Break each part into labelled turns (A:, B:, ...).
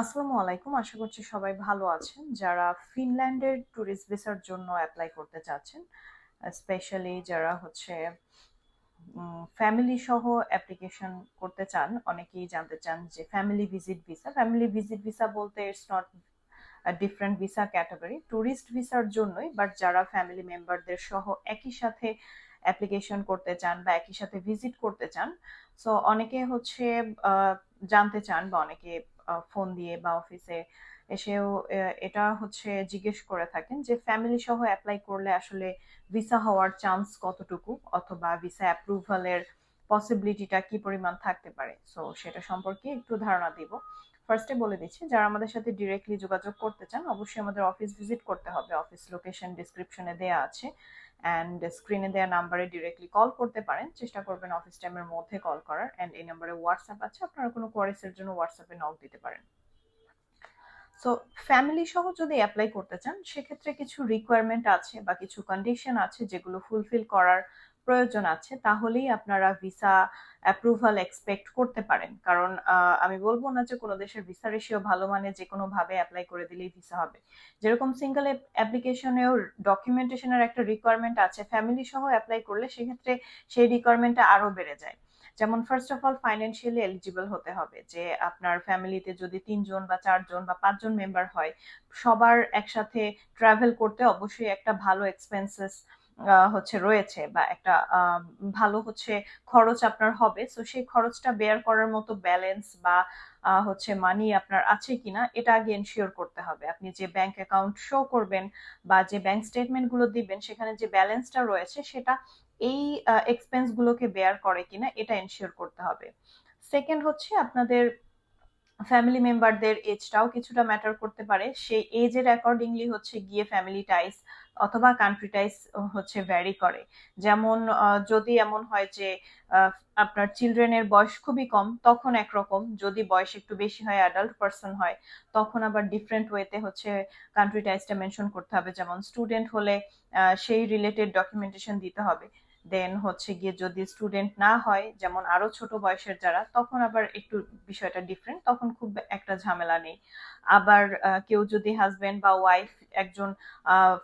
A: আসসালামু আলাইকুম। আশা করছি সবাই ভালো আছেন। যারা ফিনল্যান্ডের ট্যুরিস্ট ভিসার জন্য অ্যাপ্লাই করতে চাচ্ছেন স্পেশালি যারা হচ্ছে ফ্যামিলি সহ অ্যাপ্লিকেশন করতে চান, অনেকেই জানতে চান যে family visit visa family visit visa বলতে it's not different visa category tourist ভিসার জন্যই বাট যারা ফ্যামিলি মেম্বারদের সহ একই সাথে অ্যাপ্লিকেশন করতে চান বা একই সাথে ভিজিট করতে চান সো অনেকে হচ্ছে জানতে চান বা অনেকে ফোন দিয়ে বা অফিসে এসেও এটা হচ্ছে জিজ্ঞেস করে থাকেন যে ফ্যামিলি সহ অ্যাপ্লাই করলে আসলে ভিসা হওয়ার চান্স কতটুকু? অথবা ভিসা অ্যাপ্রুভালের পসিবিলিটিটা কি পরিমাণ থাকতে পারে? সো সেটা সম্পর্কে একটু ধারণা দিব। ফার্স্টে বলে দিচ্ছি, যারা আমাদের সাথে ডিরেক্টলি যোগাযোগ করতে চান, অবশ্যই আমাদের অফিস ভিজিট করতে হবে। অফিস লোকেশন ডিসক্রিপশনে দেওয়া আছে। অ্যান্ড স্ক্রিনে দেওয়া নাম্বারে ডিরেক্টলি কল করতে পারেন। চেষ্টা করবেন অফিস টাইমের মধ্যে কল করার। অ্যান্ড এই নাম্বারে হোয়াটসঅ্যাপ আছে। আপনারা কোনো কোয়ারিসের জন্য হোয়াটসঅ্যাপে নক দিতে পারেন। সো ফ্যামিলি সহ যদি অ্যাপ্লাই করতে চান, সেক্ষেত্রে কিছু রিকোয়ারমেন্ট আছে বা কিছু কন্ডিশন আছে যেগুলো ফুলফিল করার প্রয়োজন আছে, তাহলেই আপনারা ভিসা অ্যাপ্রুভাল এক্সপেক্ট করতে পারেন। কারণ আমি বলব না যে কোনো দেশের ভিসা রেশিও ভালো মানে যে কোনো ভাবে অ্যাপ্লাই করে দিলেই ভিসা হবে। যেরকম সিঙ্গেল অ্যাপ্লিকেশনেও ডকুমেন্টেশনের একটা রিকোয়ারমেন্ট আছে ফ্যামিলি সহ অ্যাপ্লাই করলে সেক্ষেত্রে সেই রিকোয়ারমেন্টটা আরও বেড়ে যায়। যেমন first of all financially eligible হতে হবে, যে আপনার ফ্যামিলিতে যদি তিনজন বা চারজন বা পাঁচজন মেম্বার হয়, সবার একসাথে ট্রাভেল করতে অবশ্যই একটা ভালো এক্সপেন্সেস হচ্ছে রয়েছে বা একটা ভালো হচ্ছে খরচ আপনার হবে। তো সেই খরচটা বেয়ার করার মতো ব্যালেন্স বা হচ্ছে মানি আপনার আছে কিনা, এটা আগে এনশিওর করতে হবে। আপনি যে ব্যাংক অ্যাকাউন্ট শো করবেন বা যে ব্যাংক স্টেটমেন্টগুলো দিবেন, সেখানে যে ব্যালেন্সটা রয়েছে, সেটা এই এক্সপেন্স গুলোকে বেয়ার করে কিনা, এটা এনশিওর করতে হবে। সেকেন্ড হচ্ছে আপনাদের ফ্যামিলি মেম্বারদের এজটাও কিছুটা ম্যাটার করতে পারে। সেই এজের অ্যাকর্ডিংলি হচ্ছে গিয়ে ফ্যামিলি টাইস অথবা কান্ট্রি টাইস হচ্ছে ভ্যারি করে। যেমন যদি এমন হয় যে আপনার চিলড্রেনের বয়স খুবই কম, তখন একরকম। যদি বয়স একটু বেশি হয় অ্যাডাল্ট পার্সন হয়, তখন আবার ডিফারেন্ট ওয়েতে হচ্ছে কান্ট্রি টাইসটা মেনশন করতে হবে। যেমন স্টুডেন্ট হলে সেই রিলেটেড ডকুমেন্টেশন দিতে হবে। দেন হচ্ছে গিয়ে যদি স্টুডেন্ট না হয়, যেমন আরও ছোট বয়সের যারা, তখন আবার একটু বিষয়টা ডিফারেন্ট তখন খুব একটা ঝামেলা নেই। আবার কেউ যদি হাজবেন্ড বা ওয়াইফ একজন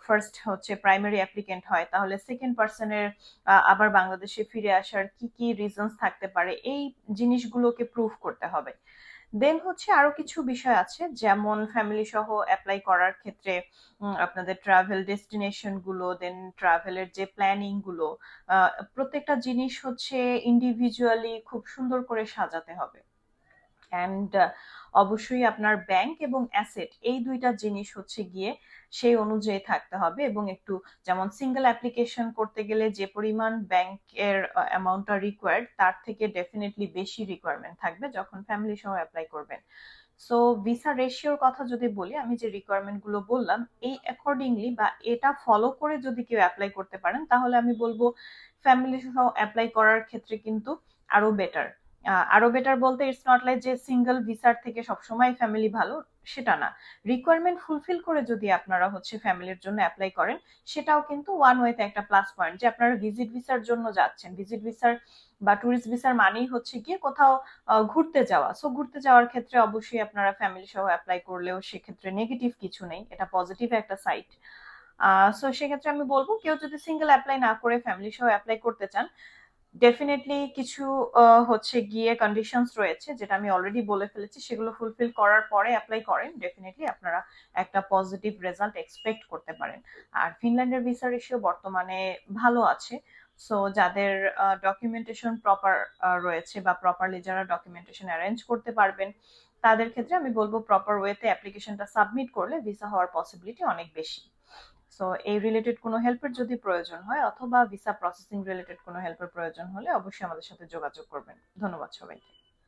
A: ফার্স্ট হচ্ছে প্রাইমারি অ্যাপ্লিকেন্ট হয়, তাহলে সেকেন্ড পার্সনের আবার বাংলাদেশে ফিরে আসার কি কি রিজনস থাকতে পারে, এই জিনিসগুলোকে প্রুফ করতে হবে। দেন হচ্ছে আরও কিছু বিষয় আছে, যেমন ফ্যামিলি সহ অ্যাপ্লাই করার ক্ষেত্রে আপনাদের ট্রাভেল ডেস্টিনেশনগুলো দেন ট্রাভেলের যে প্ল্যানিংগুলো প্রত্যেকটা জিনিস হচ্ছে ইন্ডিভিজুয়ালি খুব সুন্দর করে সাজাতে হবে। অ্যান্ড অবশ্যই আপনার ব্যাংক এবং অ্যাসেট এই দুইটা জিনিস হচ্ছে গিয়ে সেই অনুযায়ী থাকতে হবে এবং একটু যেমন সিঙ্গেল অ্যাপ্লিকেশন করতে গেলে যে পরিমাণ ব্যাংকের অ্যামাউন্টটা রিকোয়ার্ড তার থেকে ডেফিনেটলি বেশি রিকোয়ারমেন্ট থাকবে যখন ফ্যামিলি সহ অ্যাপ্লাই করবেন। সো ভিসা রেশিওর কথা যদি বলি, আমি যে রিকোয়ারমেন্টগুলো বললাম, এই অ্যাকর্ডিংলি বা এটা ফলো করে যদি কেউ অ্যাপ্লাই করতে পারেন, তাহলে আমি বলব ফ্যামিলি সহ অ্যাপ্লাই করার ক্ষেত্রে কিন্তু আরও বেটার আরও বেটার বলতে ইটস নট লাইক যে সিঙ্গেল ভিসার থেকে সবসময় ফ্যামিলি ভালো, সেটা না। রিকোয়ারমেন্ট ফুলফিল করে যদি আপনারা হচ্ছে ফ্যামিলির জন্য অ্যাপ্লাই করেন, সেটাও কিন্তু ওয়ান ওয়েতে একটা প্লাস পয়েন্ট যে আপনারা ভিজিট ভিসার জন্য যাচ্ছেন। ভিজিট ভিসার বা ট্যুরিস্ট ভিসার মানেই হচ্ছে গিয়ে কোথাও ঘুরতে যাওয়া। সো ঘুরতে যাওয়ার ক্ষেত্রে অবশ্যই আপনারা ফ্যামিলি সহ অ্যাপ্লাই করলেও সেক্ষেত্রে নেগেটিভ কিছু নেই, এটা পজিটিভ একটা সাইট সো সেক্ষেত্রে আমি বলব, কেউ যদি সিঙ্গেল অ্যাপ্লাই না করে ফ্যামিলি সহ অ্যাপ্লাই করতে চান ডেফিনেটলি কিছু হচ্ছে গিয়ে কন্ডিশনস রয়েছে, যেটা আমি অলরেডি বলে ফেলেছি, সেগুলো ফুলফিল করার পরে অ্যাপ্লাই করেন। ডেফিনেটলি আপনারা একটা পজিটিভ রেজাল্ট এক্সপেক্ট করতে পারেন। আর ফিনল্যান্ডের ভিসা রেশিও বর্তমানে ভালো আছে। সো যাদের ডকুমেন্টেশন প্রপার রয়েছে বা প্রপারলি যারা ডকুমেন্টেশন অ্যারেঞ্জ করতে পারবেন, তাদের ক্ষেত্রে আমি বলব প্রপার ওয়েতে অ্যাপ্লিকেশনটা সাবমিট করলে ভিসা হওয়ার পসিবিলিটি অনেক বেশি। সো এই রিলেটেড কোনো হেল্পের যদি প্রয়োজন হয়, অথবা ভিসা প্রসেসিং রিলেটেড কোনো হেল্পের প্রয়োজন হলে অবশ্যই আমাদের সাথে যোগাযোগ করবেন। ধন্যবাদ সবাইকে।